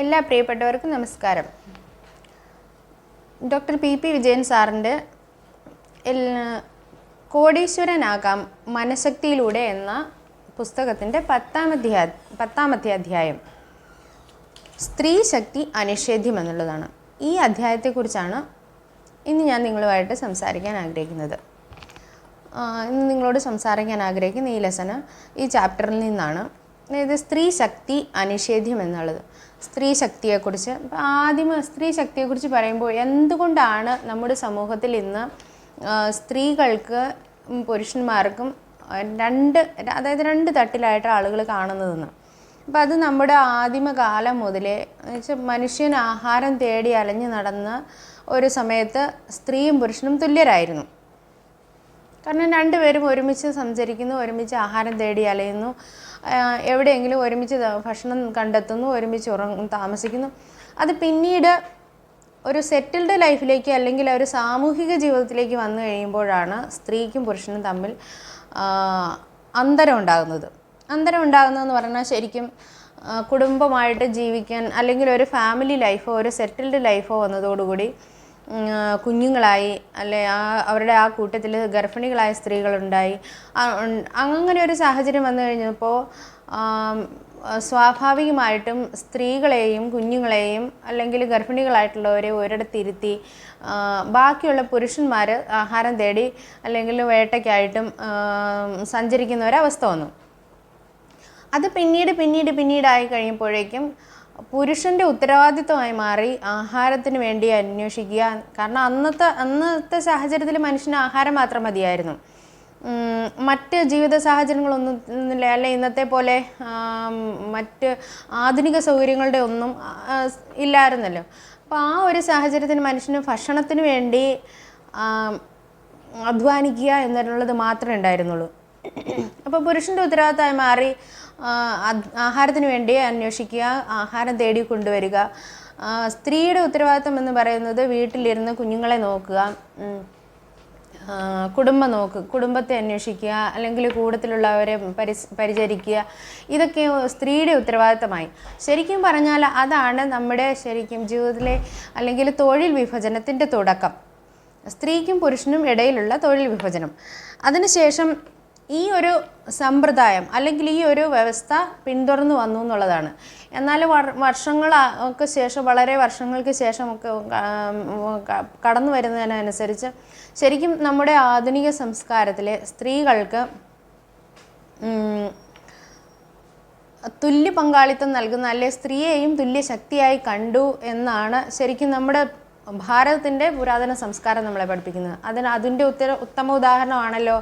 എല്ലാ പ്രിയപ്പെട്ടവർക്കും നമസ്കാരം. ഡോക്ടർ പി പി വിജയൻ സാറിന്റെ കോടീശ്വരനാകാം മനഃശക്തിയിലൂടെ എന്ന പുസ്തകത്തിന്റെ പത്താമത്തെ പത്താമത്തെ അധ്യായം. സ്ത്രീ ശക്തി അനിഷേധ്യം എന്നുള്ളതാണ്. ഈ അധ്യായത്തെക്കുറിച്ചാണ് ഇന്ന് ഞാൻ നിങ്ങളുമായിട്ട് സംസാരിക്കാൻ ആഗ്രഹിക്കുന്നത്. ഇന്ന് നിങ്ങളോട് സംസാരിക്കാൻ ആഗ്രഹിക്കുന്ന ഈ ലെസന് ഈ ചാപ്റ്ററിൽ നിന്നാണ്. അതായത് സ്ത്രീ ശക്തി അനിഷേധ്യം എന്നുള്ളത്. സ്ത്രീ ശക്തിയെക്കുറിച്ച് ആദ്യം സ്ത്രീ ശക്തിയെക്കുറിച്ച് പറയുമ്പോൾ എന്തുകൊണ്ടാണ് നമ്മുടെ സമൂഹത്തിൽ ഇന്ന് സ്ത്രീകൾക്ക് പുരുഷന്മാർക്കും രണ്ട് അതായത് രണ്ട് തട്ടിലായിട്ട് ആളുകൾ കാണുന്നതെന്ന്. അപ്പം അത് നമ്മുടെ ആദിമകാലം മുതലേ വെച്ചാൽ മനുഷ്യൻ ആഹാരം തേടി അലഞ്ഞു നടന്ന ഒരു സമയത്ത് സ്ത്രീയും പുരുഷനും തുല്യരായിരുന്നു. കാരണം രണ്ടുപേരും ഒരുമിച്ച് സഞ്ചരിക്കുന്നു ഒരുമിച്ച് ആഹാരം തേടി അലയുന്നു. എവിടെയെങ്കിലും ഒരുമിച്ച് ഭക്ഷണം കണ്ടെത്തുന്നു ഒരുമിച്ച് ഉറങ്ങും താമസിക്കുന്നു. അത് പിന്നീട് ഒരു സെറ്റിൽഡ് ലൈഫിലേക്ക് അല്ലെങ്കിൽ ഒരു സാമൂഹിക ജീവിതത്തിലേക്ക് വന്നു കഴിയുമ്പോഴാണ് സ്ത്രീക്കും പുരുഷനും തമ്മിൽ അന്തരം ഉണ്ടാകുന്നത്. അന്തരം ഉണ്ടാകുന്നതെന്ന് പറഞ്ഞാൽ ശരിക്കും കുടുംബമായിട്ട് ജീവിക്കാൻ അല്ലെങ്കിൽ ഒരു ഫാമിലി ലൈഫോ ഒരു സെറ്റിൽഡ് ലൈഫോ വന്നതോടുകൂടി കുഞ്ഞുങ്ങളായി അല്ലെ ആ അവരുടെ ആ കൂട്ടത്തിൽ ഗർഭിണികളായ സ്ത്രീകളുണ്ടായി. അങ്ങനെ ഒരു സാഹചര്യം വന്നു കഴിഞ്ഞപ്പോൾ സ്വാഭാവികമായിട്ടും സ്ത്രീകളെയും കുഞ്ഞുങ്ങളെയും അല്ലെങ്കിൽ ഗർഭിണികളായിട്ടുള്ളവരെ ഒരിടത്തിരുത്തി ബാക്കിയുള്ള പുരുഷന്മാർ ആഹാരം തേടി അല്ലെങ്കിൽ വേട്ടയ്ക്കായിട്ടും സഞ്ചരിക്കുന്ന ഒരവസ്ഥ വന്നു. അത് പിന്നീട് പിന്നീട് പിന്നീടായി കഴിയുമ്പോഴേക്കും പുരുഷന്റെ ഉത്തരവാദിത്വമായി മാറി ആഹാരത്തിന് വേണ്ടി അന്വേഷിക്കുക. കാരണം അന്നത്തെ അന്നത്തെ സാഹചര്യത്തിൽ മനുഷ്യന് ആഹാരം മാത്രം മതിയായിരുന്നു. മറ്റ് ജീവിത സാഹചര്യങ്ങളൊന്നും ഇല്ല. അല്ലെ ഇന്നത്തെ പോലെ മറ്റ് ആധുനിക സൗകര്യങ്ങളുടെ ഒന്നും ഇല്ലായിരുന്നല്ലോ. അപ്പോൾ ആ ഒരു സാഹചര്യത്തിൽ മനുഷ്യന് ഭക്ഷണത്തിന് വേണ്ടി അധ്വാനിക്കുക എന്നുള്ളത് മാത്രമേ ഉണ്ടായിരുന്നുള്ളൂ. അപ്പോൾ പുരുഷന്റെ ഉത്തരവാദിത്തമായി മാറി ആഹാരത്തിന് വേണ്ടി അന്വേഷിക്കുക ആഹാരം തേടി കൊണ്ടുവരിക. സ്ത്രീയുടെ ഉത്തരവാദിത്തം എന്ന് പറയുന്നത് വീട്ടിലിരുന്ന് കുഞ്ഞുങ്ങളെ നോക്കുക കുടുംബം നോക്ക് കുടുംബത്തെ അന്വേഷിക്കുക അല്ലെങ്കിൽ കൂട്ടത്തിലുള്ളവരെ പരിസ് പരിചരിക്കുക. ഇതൊക്കെ സ്ത്രീയുടെ ഉത്തരവാദിത്തമായി. ശരിക്കും പറഞ്ഞാൽ അതാണ് നമ്മുടെ ശരിക്കും ജീവിതത്തിലെ അല്ലെങ്കിൽ തൊഴിൽ വിഭജനത്തിന്റെ തുടക്കം. സ്ത്രീക്കും പുരുഷനും ഇടയിലുള്ള തൊഴിൽ വിഭജനം. അതിനുശേഷം ഈ ഒരു സമ്പ്രദായം അല്ലെങ്കിൽ ഈ ഒരു വ്യവസ്ഥ പിന്തുടർന്നു വന്നു എന്നുള്ളതാണ്. എന്നാൽ വർ- വർഷങ്ങൾ ശേഷം വളരെ വർഷങ്ങൾക്ക് ശേഷമൊക്കെ കടന്നു വരുന്നതിനനുസരിച്ച് ശരിക്കും നമ്മുടെ ആധുനിക സംസ്കാരത്തിലെ സ്ത്രീകൾക്ക് തുല്യ പങ്കാളിത്തം നൽകുന്ന അല്ലെ സ്ത്രീയെയും തുല്യ ശക്തിയായി കണ്ടു എന്നാണ് ശരിക്കും നമ്മുടെ ഭാരതത്തിന്റെ പുരാതന സംസ്കാരം നമ്മളെ പഠിപ്പിക്കുന്നത്. അതിന് അതിന്റെ ഉത്തര ഉത്തമ ഉദാഹരണമാണല്ലോ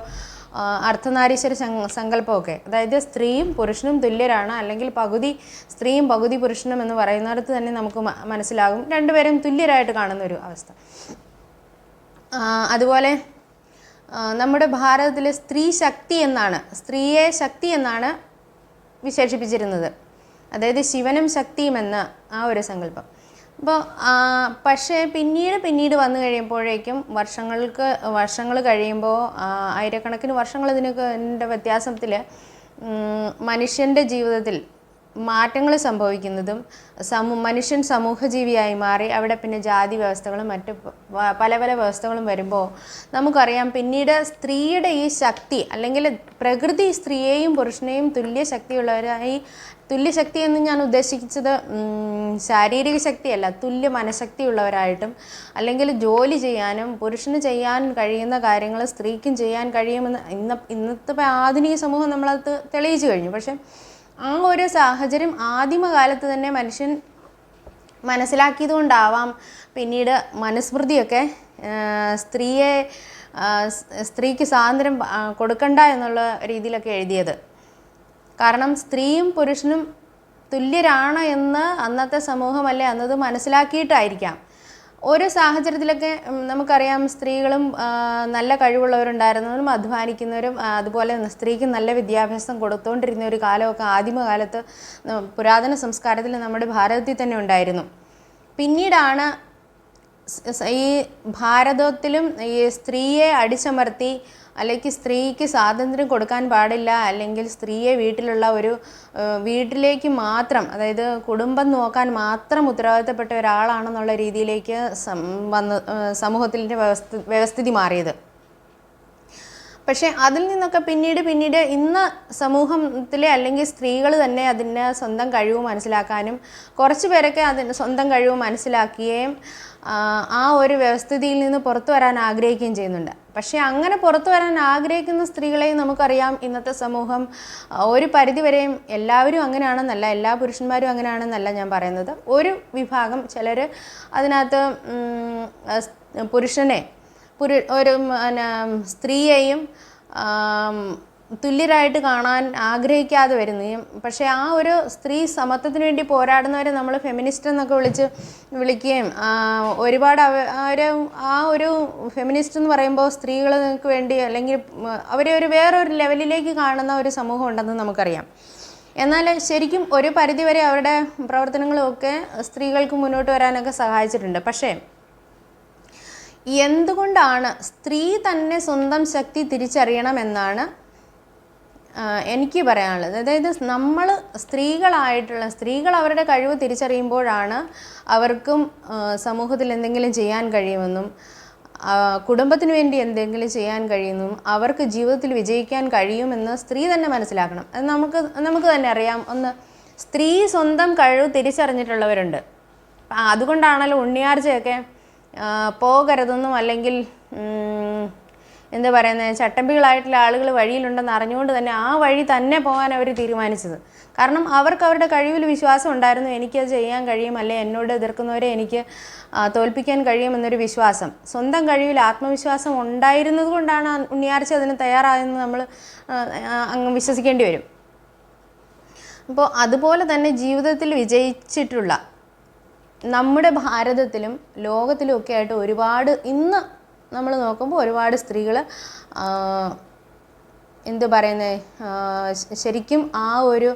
അർദ്ധനാരീശ്വര സങ്ക- സങ്കല്പമൊക്കെ. അതായത് സ്ത്രീയും പുരുഷനും തുല്യരാണ് അല്ലെങ്കിൽ പകുതി സ്ത്രീയും പകുതി പുരുഷനും എന്ന് പറയുന്നിടത്ത് തന്നെ നമുക്ക് മനസ്സിലാകും. രണ്ടുപേരും തുല്യരായിട്ട് കാണുന്ന ഒരു അവസ്ഥ അതുപോലെ നമ്മുടെ ഭാരതത്തിൽ സ്ത്രീ ശക്തി എന്നാണ് സ്ത്രീയെ ശക്തി എന്നാണ് വിശേഷിപ്പിച്ചിരുന്നത്. അതായത് ശിവനും ശക്തിയും എന്ന ആ ഒരു സങ്കല്പം. അപ്പോൾ പക്ഷേ പിന്നീട് പിന്നീട് വന്നു കഴിയുമ്പോഴേക്കും വർഷങ്ങൾക്ക് വർഷങ്ങൾ കഴിയുമ്പോൾ ആയിരക്കണക്കിന് വർഷങ്ങൾ ഇതിനൊക്കെ വ്യത്യാസത്തിൽ മനുഷ്യന്റെ ജീവിതത്തിൽ മാറ്റങ്ങൾ സംഭവിക്കുന്നതും സമൂ മനുഷ്യൻ സമൂഹജീവിയായി മാറി അവിടെ പിന്നെ ജാതി വ്യവസ്ഥകളും മറ്റ് പല പല വ്യവസ്ഥകളും വരുമ്പോൾ നമുക്കറിയാം പിന്നീട് സ്ത്രീയുടെ ഈ ശക്തി അല്ലെങ്കിൽ പ്രകൃതി സ്ത്രീയെയും പുരുഷനെയും തുല്യ ശക്തിയുള്ളവരായി തുല്യ ശക്തി എന്ന് ഞാൻ ഉദ്ദേശിച്ചത് ശാരീരിക ശക്തിയല്ല തുല്യ മനഃശക്തിയുള്ളവരായിട്ടും അല്ലെങ്കിൽ ജോലി ചെയ്യാനും പുരുഷന് ചെയ്യാൻ കഴിയുന്ന കാര്യങ്ങൾ സ്ത്രീക്കും ചെയ്യാൻ കഴിയുമെന്ന് ഇന്ന ഇന്നത്തെ ആധുനിക സമൂഹം നമ്മളത് തെളിയിച്ചു കഴിഞ്ഞു. പക്ഷേ ആ ഒരു സാഹചര്യം ആദിമകാലത്ത് തന്നെ മനുഷ്യൻ മനസ്സിലാക്കിയത് കൊണ്ടാവാം പിന്നീട് മനുസ്മൃതിയൊക്കെ സ്ത്രീയെ സ്ത്രീക്ക് സ്വാതന്ത്ര്യം കൊടുക്കണ്ട എന്നുള്ള രീതിയിലൊക്കെ എഴുതിയത്. കാരണം സ്ത്രീയും പുരുഷനും തുല്യരാണ് എന്ന് അന്നത്തെ സമൂഹം സമൂഹമല്ലേ അന്നത് മനസ്സിലാക്കിയിട്ടായിരിക്കാം. ഒരു സാഹചര്യത്തിലൊക്കെ നമുക്കറിയാം സ്ത്രീകളും നല്ല കഴിവുള്ളവരുണ്ടായിരുന്നവരും അധ്വാനിക്കുന്നവരും അതുപോലെ സ്ത്രീക്ക് നല്ല വിദ്യാഭ്യാസം കൊടുത്തുകൊണ്ടിരുന്ന ഒരു കാലമൊക്കെ ആദിമകാലത്ത് പുരാതന സംസ്കാരത്തിൽ നമ്മുടെ ഭാരതത്തിൽ തന്നെ ഉണ്ടായിരുന്നു. പിന്നീടാണ് ഈ ഭാരതത്തിലും ഈ സ്ത്രീയെ അടിച്ചമർത്തി അല്ലെങ്കിൽ സ്ത്രീക്ക് സ്വാതന്ത്ര്യം കൊടുക്കാൻ പാടില്ല അല്ലെങ്കിൽ സ്ത്രീയെ വീട്ടിലുള്ള ഒരു വീട്ടിലേക്ക് മാത്രം അതായത് കുടുംബം നോക്കാൻ മാത്രം ഉത്തരവാദിത്തപ്പെട്ട ഒരാളാണെന്നുള്ള രീതിയിലേക്ക് വന്ന് സമൂഹത്തിന്റെ വ്യവസ്ഥ വ്യവസ്ഥിതി മാറിയത്. പക്ഷേ അതിൽ നിന്നൊക്കെ പിന്നീട് പിന്നീട് ഇന്ന് സമൂഹത്തിലെ അല്ലെങ്കിൽ സ്ത്രീകൾ തന്നെ അതിന് സ്വന്തം കഴിവ് മനസ്സിലാക്കാനും കുറച്ച് പേരൊക്കെ അതിന് സ്വന്തം കഴിവ് മനസ്സിലാക്കുകയും ആ ഒരു വ്യവസ്ഥിതിയിൽ നിന്ന് പുറത്തു വരാൻ ആഗ്രഹിക്കുകയും ചെയ്യുന്നുണ്ട്. പക്ഷേ അങ്ങനെ പുറത്തു വരാൻ ആഗ്രഹിക്കുന്ന സ്ത്രീകളെയും നമുക്കറിയാം ഇന്നത്തെ സമൂഹം. ഒരു പരിധിവരെയും എല്ലാവരും അങ്ങനെയാണെന്നല്ല എല്ലാ പുരുഷന്മാരും അങ്ങനെയാണെന്നല്ല ഞാൻ പറയുന്നത്. ഒരു വിഭാഗം ചിലർ അതിനകത്ത് പുരുഷനെ പുരു ഒരു സ്ത്രീയെയും തുല്യരായിട്ട് കാണാൻ ആഗ്രഹിക്കാതെ വരുന്നു. പക്ഷേ ആ ഒരു സ്ത്രീ സമത്വത്തിന് വേണ്ടി പോരാടുന്നവരെ നമ്മൾ ഫെമിനിസ്റ്റ് എന്നൊക്കെ വിളിച്ച് വിളിക്കുകയും ഒരുപാട് അവ ഒരു ആ ഒരു ഫെമിനിസ്റ്റ് എന്ന് പറയുമ്പോൾ സ്ത്രീകൾക്ക് വേണ്ടി അല്ലെങ്കിൽ അവരെ ഒരു വേറൊരു ലെവലിലേക്ക് കാണുന്ന ഒരു സമൂഹം ഉണ്ടെന്ന് നമുക്കറിയാം. എന്നാൽ ശരിക്കും ഒരു പരിധിവരെ അവരുടെ പ്രവർത്തനങ്ങളുമൊക്കെ സ്ത്രീകൾക്ക് മുന്നോട്ട് വരാനൊക്കെ സഹായിച്ചിട്ടുണ്ട്. പക്ഷേ എന്തുകൊണ്ടാണ് സ്ത്രീ തന്നെ സ്വന്തം ശക്തി തിരിച്ചറിയണമെന്നാണ് എനിക്ക് പറയാനുള്ളത്. അതായത് നമ്മൾ സ്ത്രീകളായിട്ടുള്ള സ്ത്രീകൾ അവരുടെ കഴിവ് തിരിച്ചറിയുമ്പോഴാണ് അവർക്കും സമൂഹത്തിൽ എന്തെങ്കിലും ചെയ്യാൻ കഴിയുമെന്നും കുടുംബത്തിന് വേണ്ടി എന്തെങ്കിലും ചെയ്യാൻ കഴിയുന്നു അവർക്ക് ജീവിതത്തിൽ വിജയിക്കാൻ കഴിയുമെന്ന് സ്ത്രീ തന്നെ മനസ്സിലാക്കണം. അത് നമുക്ക് നമുക്ക് തന്നെ അറിയാം. ഒന്ന് സ്ത്രീ സ്വന്തം കഴിവ് തിരിച്ചറിഞ്ഞിട്ടുള്ളവരുണ്ട്. അതുകൊണ്ടാണല്ലോ ഉണ്ണിയാർച്ചയൊക്കെ പോകരുതെന്നും അല്ലെങ്കിൽ എന്താ പറയുന്നത് ചട്ടമ്പികളായിട്ടുള്ള ആളുകൾ വഴിയിലുണ്ടെന്ന് അറിഞ്ഞുകൊണ്ട് തന്നെ ആ വഴി തന്നെ പോകാൻ അവർ തീരുമാനിച്ചത്. കാരണം അവർക്ക് അവരുടെ കഴിവിൽ വിശ്വാസം ഉണ്ടായിരുന്നു എനിക്കത് ചെയ്യാൻ കഴിയും അല്ലെ എന്നോട് എതിർക്കുന്നവരെ എനിക്ക് തോൽപ്പിക്കാൻ തോൽപ്പിക്കാൻ കഴിയുമെന്നൊരു വിശ്വാസം. സ്വന്തം കഴിവിൽ ആത്മവിശ്വാസം ഉണ്ടായിരുന്നത് കൊണ്ടാണ് ഉണ്ണിയാർച്ച അതിന് തയ്യാറായെന്ന് നമ്മൾ അങ്ങ് വിശ്വസിക്കേണ്ടി വരും. അപ്പോൾ അതുപോലെ തന്നെ ജീവിതത്തിൽ വിജയിച്ചിട്ടുള്ള നമ്മുടെ ഭാരതത്തിലും ലോകത്തിലും ഒക്കെ ആയിട്ട് ഒരുപാട് ഇന്ന് നമ്മൾ നോക്കുമ്പോൾ ഒരുപാട് സ്ത്രീകൾ എന്ത് പറയുന്നത് ശരിക്കും ആ ഒരു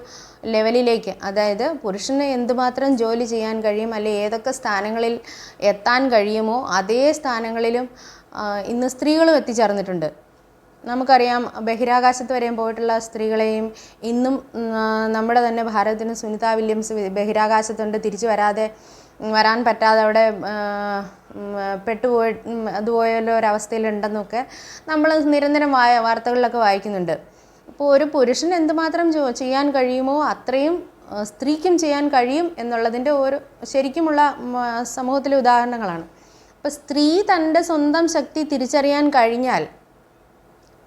ലെവലിലേക്ക് അതായത് പുരുഷന് എന്തുമാത്രം ജോലി ചെയ്യാൻ കഴിയും അല്ലെ ഏതൊക്കെ സ്ഥാനങ്ങളിൽ എത്താൻ കഴിയുമോ അതേ സ്ഥാനങ്ങളിലും ഇന്ന് സ്ത്രീകളും എത്തിച്ചേർന്നിട്ടുണ്ട്. നമുക്കറിയാം ബഹിരാകാശത്ത് വരെയും പോയിട്ടുള്ള സ്ത്രീകളെയും ഇന്നും നമ്മുടെ തന്നെ ഭാരതത്തിന് സുനിത വില്യംസ് ബഹിരാകാശത്തുണ്ട് തിരിച്ചു വരാതെ വരാൻ പറ്റാതെ അവിടെ പെട്ടുപോയി അതുപോലുള്ള ഒരവസ്ഥയിലുണ്ടെന്നൊക്കെ നമ്മൾ നിരന്തരം വായ വാർത്തകളിലൊക്കെ വായിക്കുന്നുണ്ട്. അപ്പോൾ ഒരു പുരുഷൻ എന്തുമാത്രം ചെയ്യാൻ കഴിയുമോ അത്രയും സ്ത്രീക്കും ചെയ്യാൻ കഴിയും എന്നുള്ളതിന്റെ ഒരു ശരിക്കുമുള്ള സമൂഹത്തിലെ ഉദാഹരണങ്ങളാണ്. അപ്പോൾ സ്ത്രീ തന്റെ സ്വന്തം ശക്തി തിരിച്ചറിയാൻ കഴിഞ്ഞാൽ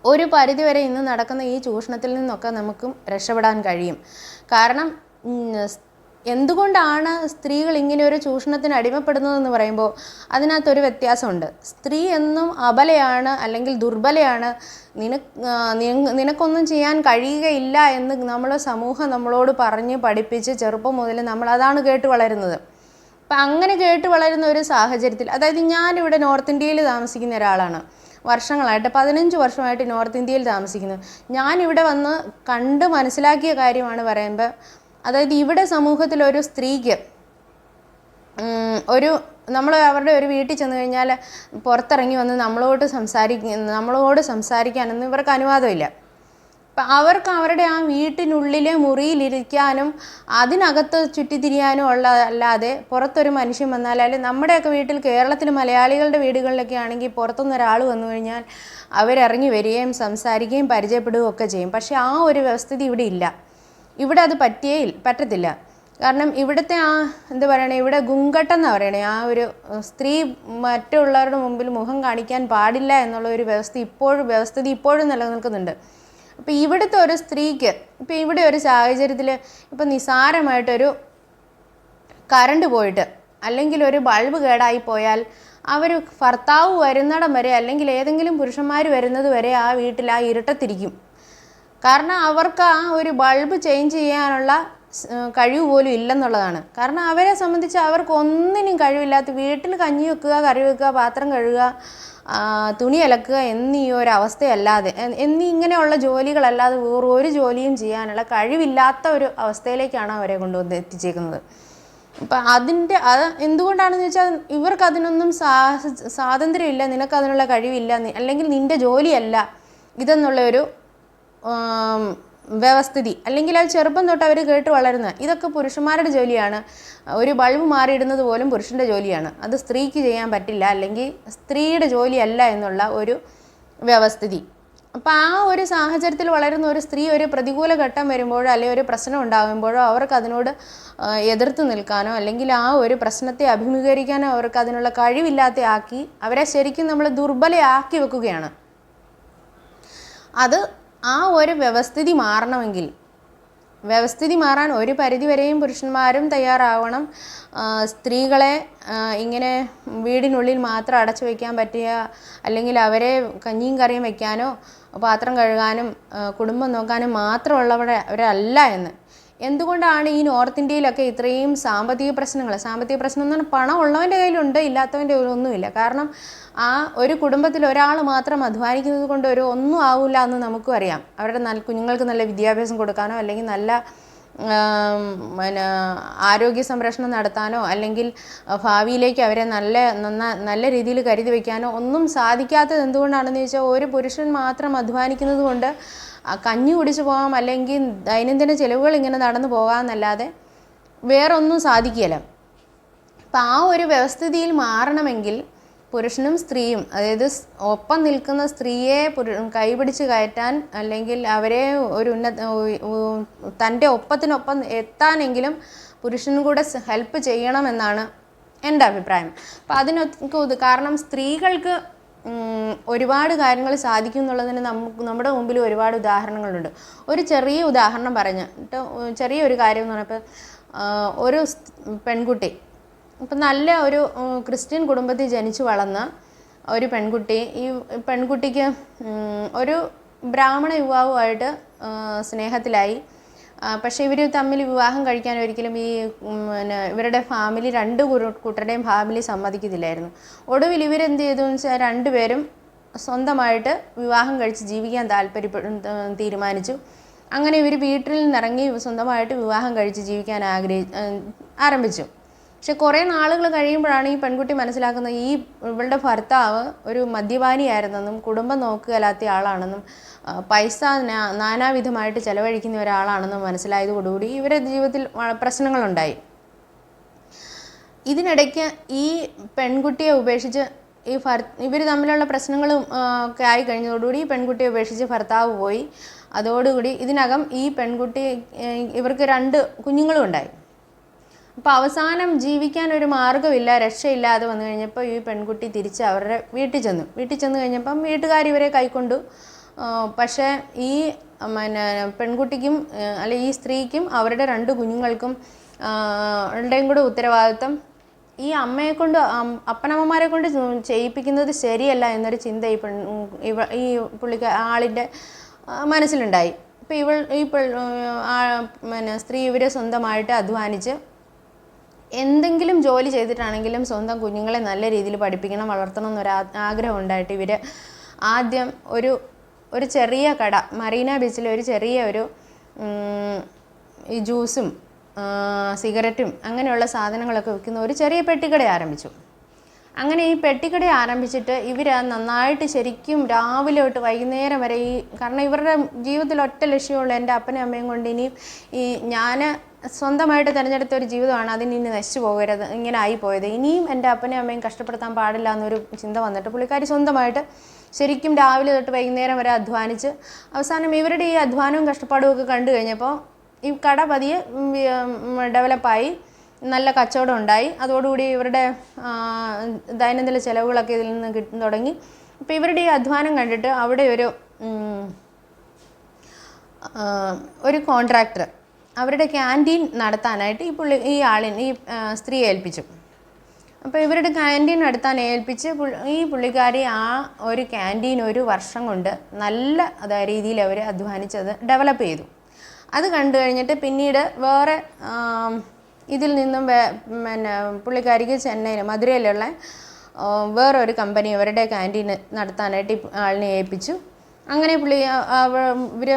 ഒരു പരിധിവരെ ഇന്ന് നടക്കുന്ന ഈ ചൂഷണത്തിൽ നിന്നൊക്കെ നമുക്കും രക്ഷപ്പെടാൻ കഴിയും. കാരണം എന്തുകൊണ്ടാണ് സ്ത്രീകൾ ഇങ്ങനെ ഒരു ചൂഷണത്തിന് അടിമപ്പെടുന്നതെന്ന് പറയുമ്പോൾ അതിനകത്തൊരു വ്യത്യാസമുണ്ട്. സ്ത്രീ എന്നും അബലയാണ് അല്ലെങ്കിൽ ദുർബലയാണ്. നിനക്ക് നിനക്കൊന്നും ചെയ്യാൻ കഴിയുകയില്ല എന്ന് നമ്മൾ സമൂഹം നമ്മളോട് പറഞ്ഞ് പഠിപ്പിച്ച് ചെറുപ്പം മുതൽ നമ്മൾ അതാണ് കേട്ട് വളരുന്നത്. അപ്പം അങ്ങനെ കേട്ട് വളരുന്ന ഒരു സാഹചര്യത്തിൽ അതായത് ഞാനിവിടെ നോർത്ത് ഇന്ത്യയിൽ താമസിക്കുന്ന ഒരാളാണ്. വർഷങ്ങളായിട്ട് പതിനഞ്ച് വർഷമായിട്ട് നോർത്ത് ഇന്ത്യയിൽ താമസിക്കുന്നത് ഞാനിവിടെ വന്ന് കണ്ട് മനസ്സിലാക്കിയ കാര്യമാണ് പറയുമ്പോൾ അതായത് ഇവിടെ സമൂഹത്തിൽ ഒരു സ്ത്രീക്ക് ഒരു നമ്മൾ അവരുടെ ഒരു വീട്ടിൽ ചെന്ന് കഴിഞ്ഞാൽ പുറത്തിറങ്ങി വന്ന് നമ്മളോട് സംസാരിക്ക നമ്മളോട് സംസാരിക്കാനൊന്നും ഇവർക്ക് അനുവാദമില്ല. അപ്പം അവർക്ക് അവരുടെ ആ വീട്ടിനുള്ളിലെ മുറിയിലിരിക്കാനും അതിനകത്ത് ചുറ്റിത്തിരിയാനും ഉള്ള അല്ലാതെ പുറത്തൊരു മനുഷ്യൻ അല്ലെങ്കിൽ നമ്മുടെയൊക്കെ വീട്ടിൽ കേരളത്തിൽ മലയാളികളുടെ വീടുകളിലൊക്കെ ആണെങ്കിൽ പുറത്തുനിന്ന് ഒരാൾ വന്നു കഴിഞ്ഞാൽ അവരിറങ്ങി വരികയും സംസാരിക്കുകയും പരിചയപ്പെടുകയും ഒക്കെ ചെയ്യും. പക്ഷേ ആ ഒരു വ്യവസ്ഥിതി ഇവിടെ ഇല്ല. ഇവിടെ അത് പറ്റിയേ പറ്റത്തില്ല. കാരണം ഇവിടുത്തെ ആ എന്താ പറയണേ ഇവിടെ ഗുങ്കട്ടം എന്ന് പറയണേ ആ ഒരു സ്ത്രീ മറ്റുള്ളവരുടെ മുമ്പിൽ മുഖം കാണിക്കാൻ പാടില്ല എന്നുള്ള ഒരു വ്യവസ്ഥ ഇപ്പോഴും വ്യവസ്ഥിതി ഇപ്പോഴും നിലനിൽക്കുന്നുണ്ട്. അപ്പോൾ ഇവിടുത്തെ ഒരു സ്ത്രീക്ക് ഇപ്പോൾ ഇവിടെ ഒരു സാഹചര്യത്തിൽ ഇപ്പം നിസാരമായിട്ടൊരു കറണ്ട് പോയിട്ട് അല്ലെങ്കിൽ ഒരു ബൾബ് കേടായി പോയാൽ അവർ ഭർത്താവ് വരുന്നിടം വരെ അല്ലെങ്കിൽ ഏതെങ്കിലും പുരുഷന്മാർ വരുന്നത് വരെ ആ വീട്ടിൽ ആ ഇരുട്ടത്തിരിക്കും. കാരണം അവർക്ക് ആ ഒരു ബൾബ് ചേഞ്ച് ചെയ്യാനുള്ള കഴിവ് പോലും ഇല്ലെന്നുള്ളതാണ്. കാരണം അവരെ സംബന്ധിച്ച് അവർക്ക് ഒന്നിനും കഴിവില്ലാത്ത വീട്ടിൽ കഞ്ഞി വെക്കുക കറി വെക്കുക പാത്രം കഴുകുക തുണി അലക്കുക എന്നീ ഒരു അവസ്ഥയല്ലാതെ എന്നീ ഇങ്ങനെയുള്ള ജോലികളല്ലാതെ വേറെ ഒരു ജോലിയും ചെയ്യാനുള്ള കഴിവില്ലാത്ത ഒരു അവസ്ഥയിലേക്കാണ് അവരെ കൊണ്ടുവന്ന് എത്തിച്ചേക്കുന്നത്. അപ്പം അതിന്റെ അത് എന്തുകൊണ്ടാണെന്ന് വെച്ചാൽ ഇവർക്ക് അതിനൊന്നും സാ സ്വാതന്ത്ര്യമില്ല നിനക്ക് അതിനുള്ള കഴിവില്ല അല്ലെങ്കിൽ നിന്റെ ജോലിയല്ല ഇതെന്നുള്ള ഒരു ആം, വ്യവസ്ഥിതി. അല്ലെങ്കിൽ അത് ചെറുപ്പം തൊട്ട് അവർ കേട്ട് വളരുന്ന ഇതൊക്കെ പുരുഷന്മാരുടെ ജോലിയാണ്. ഒരു ബൾബ് മാറിയിടുന്നത് പോലും പുരുഷന്റെ ജോലിയാണ്. അത് സ്ത്രീക്ക് ചെയ്യാൻ പറ്റില്ല. അല്ലെങ്കിൽ സ്ത്രീയുടെ ജോലിയല്ല എന്നുള്ള ഒരു വ്യവസ്ഥിതി. അപ്പോൾ ആ ഒരു സാഹചര്യത്തിൽ വളരുന്ന ഒരു സ്ത്രീ ഒരു പ്രതികൂല ഘട്ടം വരുമ്പോഴോ അല്ലെങ്കിൽ ഒരു പ്രശ്നം ഉണ്ടാകുമ്പോഴോ അവർക്ക് അതിനോട് എതിർത്ത് നിൽക്കാനോ അല്ലെങ്കിൽ ആ ഒരു പ്രശ്നത്തെ അഭിമുഖീകരിക്കാനോ അവർക്ക് അതിനുള്ള കഴിവില്ലാത്ത ആക്കി അവരെ ശരിക്കും നമ്മൾ ദുർബലയാക്കി വെക്കുകയാണ്. അത് ആ ഒരു വ്യവസ്ഥിതി മാറണമെങ്കിൽ വ്യവസ്ഥിതി മാറാൻ ഒരു പരിധിവരെയും പുരുഷന്മാരും തയ്യാറാവണം. സ്ത്രീകളെ ഇങ്ങനെ വീടിനുള്ളിൽ മാത്രം അടച്ചു വയ്ക്കാൻ പറ്റിയ അല്ലെങ്കിൽ അവരെ കഞ്ഞിയും കറിയും വയ്ക്കാനോ പാത്രം കഴുകാനും കുടുംബം നോക്കാനും മാത്രമുള്ളവരെ അവരല്ല എന്ന്. എന്തുകൊണ്ടാണ് ഈ നോർത്ത് ഇന്ത്യയിലൊക്കെ ഇത്രയും സാമ്പത്തിക പ്രശ്നങ്ങൾ? സാമ്പത്തിക പ്രശ്നം എന്ന് പറഞ്ഞാൽ പണം ഉള്ളവന്റെ കയ്യിലുണ്ട് ഇല്ലാത്തവന്റെ ഒന്നുമില്ല. കാരണം ആ ഒരു കുടുംബത്തിൽ ഒരാൾ മാത്രം അധ്വാനിക്കുന്നത് കൊണ്ട് ഒരു ഒന്നും ആവില്ല എന്ന് നമുക്കും അറിയാം. അവരുടെ നല്ല കുഞ്ഞുങ്ങൾക്ക് നല്ല വിദ്യാഭ്യാസം കൊടുക്കാനോ അല്ലെങ്കിൽ നല്ല പിന്നെ ആരോഗ്യ സംരക്ഷണം നടത്താനോ അല്ലെങ്കിൽ ഭാവിയിലേക്ക് അവരെ നല്ല നല്ല രീതിയിൽ കരുതി വയ്ക്കാനോ ഒന്നും സാധിക്കാത്തത് എന്തുകൊണ്ടാണെന്ന് ചോദിച്ചാൽ ഒരു പുരുഷൻ മാത്രം അധ്വാനിക്കുന്നത് കൊണ്ട് കഞ്ഞി കുടിച്ചു പോകാം അല്ലെങ്കിൽ ദൈനംദിന ചിലവുകൾ ഇങ്ങനെ നടന്നു പോകാമെന്നല്ലാതെ വേറൊന്നും സാധിക്കില്ല അപ്പം ആ ഒരു വ്യവസ്ഥിതിയിൽ മാറണമെങ്കിൽ പുരുഷനും സ്ത്രീയും അതായത് ഒപ്പം നിൽക്കുന്ന സ്ത്രീയെ കൈപിടിച്ച് കയറ്റാൻ അല്ലെങ്കിൽ അവരെ ഒരു ഉന്നത തന്റെ ഒപ്പത്തിനൊപ്പം എത്താനെങ്കിലും പുരുഷനും കൂടെ ഹെൽപ്പ് ചെയ്യണമെന്നാണ് എന്റെ അഭിപ്രായം. അപ്പം അതിനൊക്കെ കാരണം സ്ത്രീകൾക്ക് ഒരുപാട് കാര്യങ്ങൾ സാധിക്കും എന്നുള്ളതിന് നമുക്ക് നമ്മുടെ മുമ്പിൽ ഒരുപാട് ഉദാഹരണങ്ങളുണ്ട്. ഒരു ചെറിയ ഉദാഹരണം പറഞ്ഞിട്ട് ചെറിയൊരു കാര്യം എന്ന് പറഞ്ഞപ്പോൾ ഒരു പെൺകുട്ടി ഇപ്പം നല്ല ഒരു ക്രിസ്ത്യൻ കുടുംബത്തിൽ ജനിച്ചു വളർന്ന ഒരു പെൺകുട്ടി ഈ പെൺകുട്ടിക്ക് ഒരു ബ്രാഹ്മണ യുവാവുമായിട്ട് സ്നേഹത്തിലായി. പക്ഷേ ഇവർ തമ്മിൽ വിവാഹം കഴിക്കാൻ ഒരിക്കലും ഈ പിന്നെ ഇവരുടെ ഫാമിലി രണ്ട് കൂട്ടരുടെയും ഫാമിലി സമ്മതിക്കത്തില്ലായിരുന്നു. ഒടുവിൽ ഇവരെന്ത് ചെയ്തു വെച്ചാൽ രണ്ടുപേരും സ്വന്തമായിട്ട് വിവാഹം കഴിച്ച് ജീവിക്കാൻ താല്പര്യപ്പെടും തീരുമാനിച്ചു. അങ്ങനെ ഇവർ വീട്ടിൽ നിന്നിറങ്ങി സ്വന്തമായിട്ട് വിവാഹം കഴിച്ച് ജീവിക്കാൻ ആഗ്രഹി ആരംഭിച്ചു. പക്ഷെ കുറേ നാളുകൾ കഴിയുമ്പോഴാണ് ഈ പെൺകുട്ടി മനസ്സിലാക്കുന്നത് ഈ ഇവളുടെ ഭർത്താവ് ഒരു മദ്യപാനിയായിരുന്നെന്നും കുടുംബം നോക്കുകയല്ലാത്ത ആളാണെന്നും പൈസ നാനാവിധമായിട്ട് ചെലവഴിക്കുന്ന ഒരാളാണെന്നും മനസ്സിലായതോടുകൂടി ഇവരുടെ ജീവിതത്തിൽ പ്രശ്നങ്ങളുണ്ടായി. ഇതിനിടയ്ക്ക് ഈ പെൺകുട്ടിയെ ഉപേക്ഷിച്ച് ഈ ഭർ ഇവർ തമ്മിലുള്ള പ്രശ്നങ്ങളും ഒക്കെ ആയി കഴിഞ്ഞതോടുകൂടി ഈ പെൺകുട്ടിയെ ഉപേക്ഷിച്ച് ഭർത്താവ് പോയി. അതോടുകൂടി ഇതിനകം ഈ പെൺകുട്ടി ഇവർക്ക് രണ്ട് കുഞ്ഞുങ്ങളും ഉണ്ടായി അപ്പോൾ അവസാനം ജീവിക്കാൻ ഒരു മാർഗമില്ല രക്ഷയില്ലാതെ വന്നു കഴിഞ്ഞപ്പോൾ ഈ പെൺകുട്ടി തിരിച്ച് അവരുടെ വീട്ടിൽ ചെന്നു. വീട്ടിൽ ചെന്ന് കഴിഞ്ഞപ്പം വീട്ടുകാർ ഇവരെ കൈക്കൊണ്ടു. പക്ഷേ ഈ പിന്നെ പെൺകുട്ടിക്കും അല്ല ഈ സ്ത്രീക്കും അവരുടെ രണ്ട് കുഞ്ഞുങ്ങൾക്കും ളുടെയും കൂടെ ഉത്തരവാദിത്വം ഈ അമ്മയെ കൊണ്ട് അപ്പനമ്മമാരെ കൊണ്ട് ചെയ്യിപ്പിക്കുന്നത് ശരിയല്ല എന്നൊരു ചിന്ത ഈ പെൺ ഇവ ഈ പുള്ളിക്ക ആളിന്റെ മനസ്സിലുണ്ടായി. അപ്പോൾ ഇവൾ ഈ പിന്നെ സ്ത്രീ ഇവരെ സ്വന്തമായിട്ട് അധ്വാനിച്ച് എന്തെങ്കിലും ജോലി ചെയ്തിട്ടാണെങ്കിലും സ്വന്തം കുഞ്ഞുങ്ങളെ നല്ല രീതിയിൽ പഠിപ്പിക്കണം വളർത്തണം എന്നൊരു ആഗ്രഹം ഉണ്ടായിട്ട് ഇവർ ആദ്യം ഒരു ഒരു ചെറിയ കട മറീന ബീച്ചിലെ ഒരു ചെറിയ ഒരു ഈ ജ്യൂസും സിഗരറ്റും അങ്ങനെയുള്ള സാധനങ്ങളൊക്കെ വിൽക്കുന്ന ഒരു ചെറിയ പെട്ടിക്കട ആരംഭിച്ചു. അങ്ങനെ ഈ പെട്ടിക്കട ആരംഭിച്ചിട്ട് ഇവർ നന്നായിട്ട് ശരിക്കും രാവിലെ തൊട്ട് വൈകുന്നേരം വരെ ഈ കാരണം ഇവരുടെ ജീവിതത്തിൽ ഒറ്റ ലക്ഷ്യമുള്ള എന്റെ അപ്പനും അമ്മയും കൊണ്ട് ഇനിയും ഈ ഞാൻ സ്വന്തമായിട്ട് തിരഞ്ഞെടുത്ത ഒരു ജീവിതമാണ് അതിന് ഇനി നശിച്ചു പോകരുത് ഇങ്ങനെ ആയി പോയത്. ഇനിയും എന്റെ അപ്പനെയും അമ്മയും കഷ്ടപ്പെടുത്താൻ പാടില്ല എന്നൊരു ചിന്ത വന്നിട്ട് പുള്ളിക്കാരി സ്വന്തമായിട്ട് ശരിക്കും രാവിലെ തൊട്ട് വൈകുന്നേരം വരെ അധ്വാനിച്ച് അവസാനം ഇവരുടെ ഈ അധ്വാനവും കഷ്ടപ്പാടും ഒക്കെ കണ്ടു കഴിഞ്ഞപ്പോൾ ഈ കട പതിയെ ഡെവലപ്പായി നല്ല കച്ചവടം ഉണ്ടായി. അതോടുകൂടി ഇവരുടെ ദൈനംദിന ചിലവുകളൊക്കെ ഇതിൽ നിന്ന് കിട്ടാൻ തുടങ്ങി. അപ്പോൾ ഇവരുടെ ഈ അധ്വാനം കണ്ടിട്ട് അവിടെ ഒരു ഒരു കോൺട്രാക്ടർ അവരുടെ ക്യാന്റീൻ നടത്താനായിട്ട് ഈ പുള്ളി ഈ ആളിനെ ഈ സ്ത്രീ ഏൽപ്പിച്ചു. അപ്പോൾ ഇവരുടെ ക്യാന്റീൻ നടത്താൻ ഏൽപ്പിച്ച് ഈ പുള്ളിക്കാരി ആ ഒരു ക്യാന്റീൻ ഒരു വർഷം കൊണ്ട് നല്ല രീതിയിൽ അവർ അധ്വാനിച്ചത് ഡെവലപ്പ് ചെയ്തു. അത് കണ്ടു കഴിഞ്ഞിട്ട് പിന്നീട് വേറെ ഇതിൽ നിന്നും പിന്നെ പുള്ളിക്കാരിക്ക് ചെന്നൈയിൽ മധുരയിലുള്ള വേറൊരു കമ്പനി അവരുടെ ക്യാന്റീൻ നടത്താനായിട്ട് ആളിനെ ഏൽപ്പിച്ചു. അങ്ങനെ പുള്ളി ഇവർ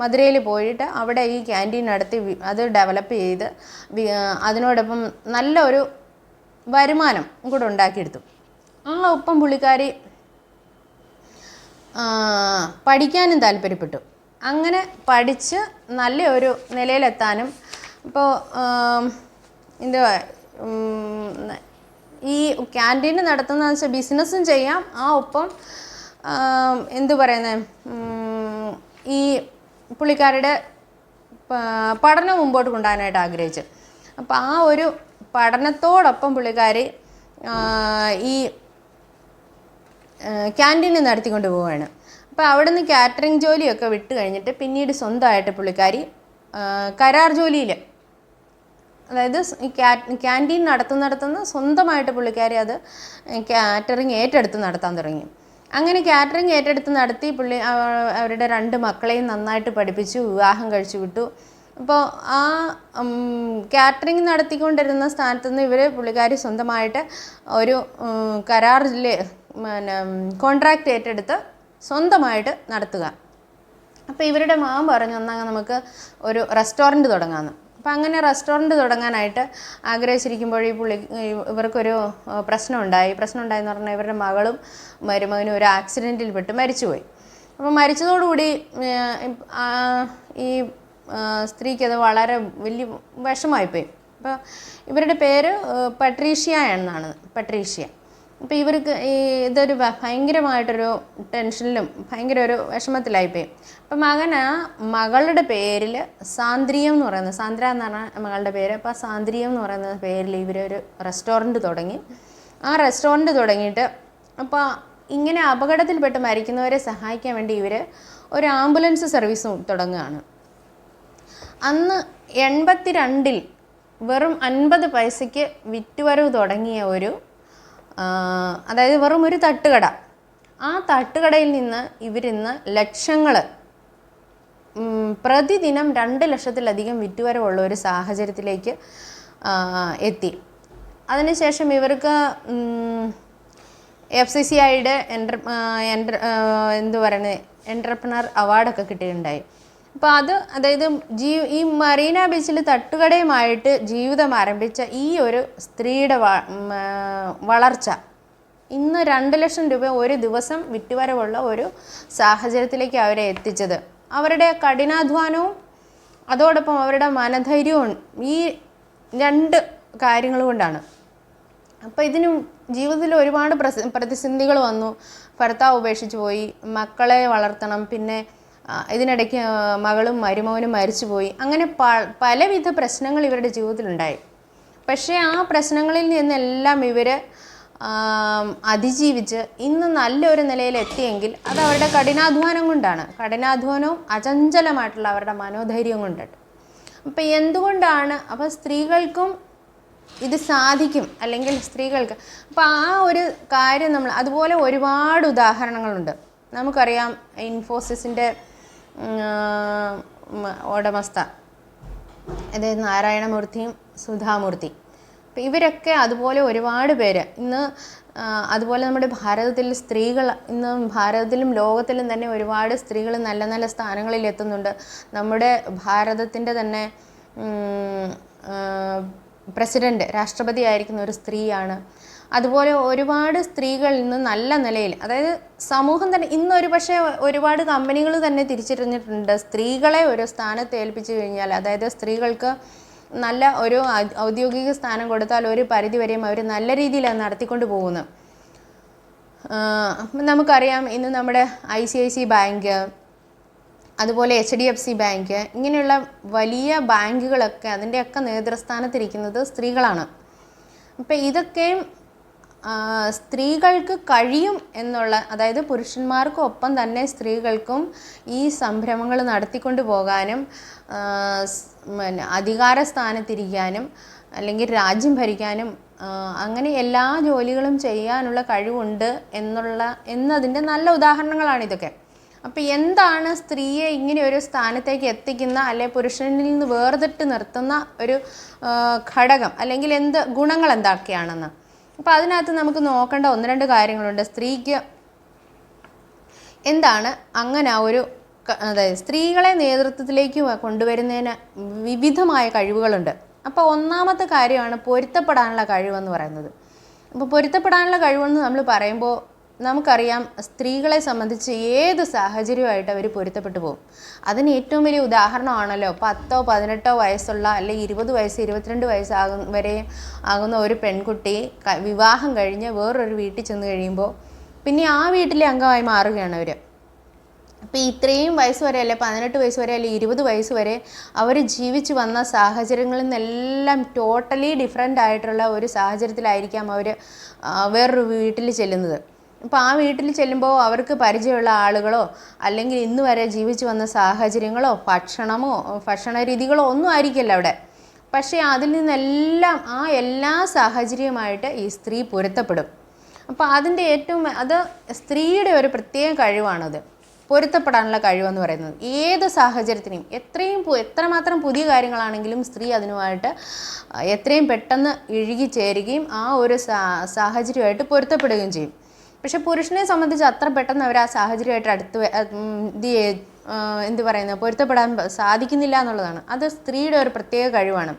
മധുരയിൽ പോയിട്ട് അവിടെ ഈ ക്യാന്റീൻ നടത്തി അത് ഡെവലപ്പ് ചെയ്ത് അതിനോടൊപ്പം നല്ല ഒരു വരുമാനം കൂടെ ഉണ്ടാക്കിയെടുത്തു. ആ ഒപ്പം പുള്ളിക്കാരി പഠിക്കാനും താല്പര്യപ്പെട്ടു. അങ്ങനെ പഠിച്ച് നല്ല ഒരു നിലയിലെത്താനും ഇപ്പോൾ എന്തുവാ ഈ ക്യാന്റീൻ നടത്തുന്നതെന്ന് വെച്ചാൽ ബിസിനസ്സും ചെയ്യാം. ആ ഒപ്പം എന്തു പറയുന്നത് ഈ പുള്ളിക്കാരുടെ പഠനം മുമ്പോട്ട് കൊണ്ടുപോകാനായിട്ട് ആഗ്രഹിച്ചു. അപ്പോൾ ആ ഒരു പഠനത്തോടൊപ്പം പുള്ളിക്കാരി ഈ ക്യാന്റീനിൽ നടത്തിക്കൊണ്ട് പോവുകയാണ്. അപ്പോൾ അവിടെ നിന്ന് കാറ്ററിംഗ് ജോലിയൊക്കെ വിട്ട് കഴിഞ്ഞിട്ട് പിന്നീട് സ്വന്തമായിട്ട് പുള്ളിക്കാരി കരാർ ജോലിയിൽ അതായത് ഈ ക്യാ- ക്യാന്റീൻ നടത്തുന്നിടത്തുനിന്ന് സ്വന്തമായിട്ട് പുള്ളിക്കാരി അത് കാറ്ററിംഗ് ഏറ്റെടുത്ത് നടത്താൻ തുടങ്ങി. അങ്ങനെ കാറ്ററിംഗ് ഏറ്റെടുത്ത് നടത്തി പുള്ളി അവരുടെ രണ്ട് മക്കളെയും നന്നായിട്ട് പഠിപ്പിച്ചു വിവാഹം കഴിച്ചു വിട്ടു. അപ്പോൾ ആ കാറ്ററിംഗ് നടത്തിക്കൊണ്ടിരുന്ന സ്ഥാനത്ത് നിന്ന് ഇവർ പുള്ളിക്കാരി സ്വന്തമായിട്ട് ഒരു കരാറിൽ പിന്നെ കോൺട്രാക്റ്റ് ഏറ്റെടുത്ത് സ്വന്തമായിട്ട് നടത്തുക. അപ്പോൾ ഇവരുടെ മാം പറഞ്ഞു എന്നാൽ നമുക്ക് ഒരു റെസ്റ്റോറന്റ് തുടങ്ങാമെന്ന് അപ്പോൾ അങ്ങനെ റെസ്റ്റോറന്റ് തുടങ്ങാനായിട്ട് ആഗ്രഹിച്ചിരിക്കുമ്പോൾ ഈ പുള്ളി ഇവർക്കൊരു പ്രശ്നം പ്രശ്നമുണ്ടായി. പ്രശ്നം ഉണ്ടായെന്ന് പറഞ്ഞാൽ ഇവരുടെ മകളും മരുമകനും ഒരു ആക്സിഡന്റിൽ പെട്ട് മരിച്ചുപോയി. അപ്പോൾ മരിച്ചതോടുകൂടി ഈ സ്ത്രീക്ക് അത് വളരെ വലിയ വിഷമായിപ്പോയി അപ്പോൾ ഇവരുടെ പേര് പട്രീഷ്യ എന്നാണ്. പട്രീഷ്യ. അപ്പോൾ ഇവർക്ക് ഈ ഇതൊരു ഭയങ്കരമായിട്ടൊരു ടെൻഷനിലും ഭയങ്കര ഒരു വിഷമത്തിലായിപ്പോയി. അപ്പം മകന് മകളുടെ പേരിൽ സാന്ദ്രിയം എന്ന് പറയുന്നത് സാന്ദ്ര എന്നാണ് മകളുടെ പേര് അപ്പോൾ സാന്ദ്രിയം എന്ന് പറയുന്ന പേരിൽ ഇവരൊരു റെസ്റ്റോറന്റ് തുടങ്ങി. ആ റെസ്റ്റോറന്റ് തുടങ്ങിയിട്ട് അപ്പോൾ ഇങ്ങനെ അപകടത്തിൽപ്പെട്ട് മരിക്കുന്നവരെ സഹായിക്കാൻ വേണ്ടി ഇവർ ഒരു ആംബുലൻസ് സർവീസും തുടങ്ങുകയാണ്. അന്ന് എൺപത്തി രണ്ടിൽ വെറും അൻപത് പൈസയ്ക്ക് വിറ്റുവരവ് തുടങ്ങിയ ഒരു അതായത് വെറും ഒരു തട്ടുകട. ആ തട്ടുകടയിൽ നിന്ന് ഇവരിന്ന് ലക്ഷങ്ങൾ പ്രതിദിനം രണ്ട് ലക്ഷത്തിലധികം വിറ്റുവരവുള്ള ഒരു സാഹചര്യത്തിലേക്ക് എത്തി. അതിനുശേഷം ഇവർക്ക് എഫ് സി സി ഐയുടെ എന്റർ എന്റർ എന്തു പറയുന്നത് എന്റർപ്രണർ അവാർഡൊക്കെ കിട്ടിയിട്ടുണ്ടായി. അപ്പോൾ അത് അതായത് ജീ ഈ മറീന ബീച്ചിൽ തട്ടുകടയുമായിട്ട് ജീവിതം ആരംഭിച്ച ഈ ഒരു സ്ത്രീയുടെ വളർച്ച ഇന്ന് രണ്ട് ലക്ഷം രൂപ ഒരു ദിവസം വിറ്റുവരവുള്ള ഒരു സാഹചര്യത്തിലേക്ക് അവരെ എത്തിച്ചത്. അവരുടെ കഠിനാധ്വാനവും അതോടൊപ്പം അവരുടെ മനധൈര്യവും ഈ രണ്ട് കാര്യങ്ങൾ കൊണ്ടാണ്. അപ്പോൾ ഇതിന് ജീവിതത്തിൽ ഒരുപാട് പ്രതിസന്ധികൾ വന്നു. ഭർത്താവ് ഉപേക്ഷിച്ച് പോയി മക്കളെ വളർത്തണം പിന്നെ ഇതിനിടയ്ക്ക് മകളും മരുമോനും മരിച്ചുപോയി. അങ്ങനെ പ പലവിധ പ്രശ്നങ്ങൾ ഇവരുടെ ജീവിതത്തിലുണ്ടായി. പക്ഷേ ആ പ്രശ്നങ്ങളിൽ നിന്നെല്ലാം ഇവർ അതിജീവിച്ച് ഇന്ന് നല്ലൊരു നിലയിൽ എത്തിയെങ്കിൽ അത് അവരുടെ കഠിനാധ്വാനം കൊണ്ടാണ്. കഠിനാധ്വാനവും അചഞ്ചലമായിട്ടുള്ള അവരുടെ മനോധൈര്യം കൊണ്ടിട്ട് അപ്പം എന്തുകൊണ്ടാണ്? അപ്പോൾ സ്ത്രീകൾക്കും ഇത് സാധിക്കും. അല്ലെങ്കിൽ സ്ത്രീകൾക്ക് അപ്പോൾ ആ ഒരു കാര്യം നമ്മൾ അതുപോലെ ഒരുപാട് ഉദാഹരണങ്ങളുണ്ട്. നമുക്കറിയാം ഇൻഫോസിസിന്റെ ഉടമസ്ഥ അതായത് നാരായണമൂർത്തിയും സുധാമൂർത്തി അപ്പം ഇവരൊക്കെ അതുപോലെ ഒരുപാട് പേര്. ഇന്ന് അതുപോലെ നമ്മുടെ ഭാരതത്തിൽ സ്ത്രീകൾ ഇന്ന് ഭാരതത്തിലും ലോകത്തിലും തന്നെ ഒരുപാട് സ്ത്രീകൾ നല്ല നല്ല സ്ഥാനങ്ങളിൽ എത്തുന്നുണ്ട്. നമ്മുടെ ഭാരതത്തിന്റെ തന്നെ പ്രസിഡന്റ് രാഷ്ട്രപതി ആയിരിക്കുന്ന ഒരു സ്ത്രീയാണ്. അതുപോലെ ഒരുപാട് സ്ത്രീകൾ ഇന്ന് നല്ല നിലയിൽ അതായത് സമൂഹം തന്നെ ഇന്ന് ഒരു പക്ഷേ ഒരുപാട് കമ്പനികൾ തന്നെ തിരിച്ചറിഞ്ഞിട്ടുണ്ട് സ്ത്രീകളെ ഒരു സ്ഥാനത്ത് ഏൽപ്പിച്ചു കഴിഞ്ഞാൽ അതായത് സ്ത്രീകൾക്ക് നല്ല ഒരു ഔദ്യോഗിക സ്ഥാനം കൊടുത്താൽ ഒരു പരിധി വരെയും അവർ നല്ല രീതിയിലാണ് നടത്തിക്കൊണ്ട് പോകുന്നത് ആഹ് നമുക്കറിയാം ഇന്ന് നമ്മുടെ I C I C bank അതുപോലെ H D F C bank ഇങ്ങനെയുള്ള വലിയ ബാങ്കുകളൊക്കെ അതിന്റെയൊക്കെ നേതൃസ്ഥാനത്തിരിക്കുന്നത് സ്ത്രീകളാണ്. അപ്പം ഇതൊക്കെയും സ്ത്രീകൾക്ക് കഴിയും എന്നുള്ള അതായത് പുരുഷന്മാർക്കൊപ്പം തന്നെ സ്ത്രീകൾക്കും ഈ സംരംഭങ്ങൾ നടത്തിക്കൊണ്ട് പോകാനും പിന്നെ അധികാര സ്ഥാനത്തിരിക്കാനും അല്ലെങ്കിൽ രാജ്യം ഭരിക്കാനും അങ്ങനെ എല്ലാ ജോലികളും ചെയ്യാനുള്ള കഴിവുണ്ട് എന്നുള്ള എന്നതിന്റെ നല്ല ഉദാഹരണങ്ങളാണ് ഇതൊക്കെ. അപ്പോൾ എന്താണ് സ്ത്രീയെ ഇങ്ങനെ ഒരു സ്ഥാനത്തേക്ക് എത്തിക്കുന്ന അല്ലെ പുരുഷനിൽ നിന്ന് വേർതിട്ട് നിർത്തുന്ന ഒരു ഘടകം അല്ലെങ്കിൽ എന്ത് ഗുണങ്ങൾ എന്തൊക്കെയാണെന്ന്? അപ്പോൾ അതിനകത്ത് നമുക്ക് നോക്കേണ്ട ഒന്ന് രണ്ട് കാര്യങ്ങളുണ്ട്. സ്ത്രീക്ക് എന്താണ് അങ്ങനെ ഒരു അതായത് സ്ത്രീകളെ നേതൃത്വത്തിലേക്ക് കൊണ്ടുവരുന്നതിന് വിവിധമായ കഴിവുകളുണ്ട്. അപ്പോൾ ഒന്നാമത്തെ കാര്യമാണ് പൊരുത്തപ്പെടാനുള്ള കഴിവെന്ന് പറയുന്നത്. അപ്പോൾ പൊരുത്തപ്പെടാനുള്ള കഴിവെന്ന് നമ്മൾ പറയുമ്പോൾ നമുക്കറിയാം സ്ത്രീകളെ സംബന്ധിച്ച് ഏത് സാഹചര്യമായിട്ട് അവർ പൊരുത്തപ്പെട്ടു പോകും. അതിന് ഏറ്റവും വലിയ ഉദാഹരണമാണല്ലോ പത്തോ പതിനെട്ടോ വയസ്സുള്ള അല്ലെങ്കിൽ ഇരുപത് വയസ്സ് ഇരുപത്തിരണ്ട് വയസ്സാകും വരെ ആകുന്ന ഒരു പെൺകുട്ടി വിവാഹം കഴിഞ്ഞ് വേറൊരു വീട്ടിൽ ചെന്ന് കഴിയുമ്പോൾ പിന്നെ ആ വീട്ടിലെ അംഗമായി മാറുകയാണ് അവർ അപ്പോൾ ഇത്രയും വയസ്സ് വരെ അല്ലെ പതിനെട്ട് വയസ്സ് വരെ അല്ലെങ്കിൽ ഇരുപത് വയസ്സ് വരെ അവർ ജീവിച്ചു വന്ന സാഹചര്യങ്ങളിൽ നിന്നെല്ലാം ടോട്ടലി ഡിഫറെന്റ് ആയിട്ടുള്ള ഒരു സാഹചര്യത്തിലായിരിക്കാം അവർ വേറൊരു വീട്ടിൽ ചെല്ലുന്നത്. അപ്പോൾ ആ വീട്ടിൽ ചെല്ലുമ്പോൾ അവർക്ക് പരിചയമുള്ള ആളുകളോ അല്ലെങ്കിൽ ഇന്ന് വരെ ജീവിച്ചു വന്ന സാഹചര്യങ്ങളോ ഭക്ഷണമോ ഭക്ഷണ രീതികളോ ഒന്നും ആയിരിക്കില്ല അവിടെ. പക്ഷേ അതിൽ നിന്നെല്ലാം ആ എല്ലാ സാഹചര്യവുമായിട്ട് ഈ സ്ത്രീ പൊരുത്തപ്പെടും. അപ്പോൾ അതിന്റെ ഏറ്റവും അത് സ്ത്രീയുടെ ഒരു പ്രത്യേക കഴിവാണത്. പൊരുത്തപ്പെടാനുള്ള കഴിവെന്ന് പറയുന്നത്. ഏത് സാഹചര്യത്തിനെയും എത്രയും എത്രമാത്രം പുതിയ കാര്യങ്ങളാണെങ്കിലും സ്ത്രീ അതിനുമായിട്ട് എത്രയും പെട്ടെന്ന് ഇഴുകി ചേരുകയും ആ ഒരു സാഹചര്യമായിട്ട് പൊരുത്തപ്പെടുകയും ചെയ്യും. പക്ഷെ പുരുഷനെ സംബന്ധിച്ച് അത്ര പെട്ടെന്ന് അവർ ആ സാഹചര്യമായിട്ട് അടുത്ത് എന്ത് പറയുന്നത് പൊരുത്തപ്പെടാൻ സാധിക്കുന്നില്ല എന്നുള്ളതാണ്. അത് സ്ത്രീയുടെ ഒരു പ്രത്യേക കഴിവാണ്.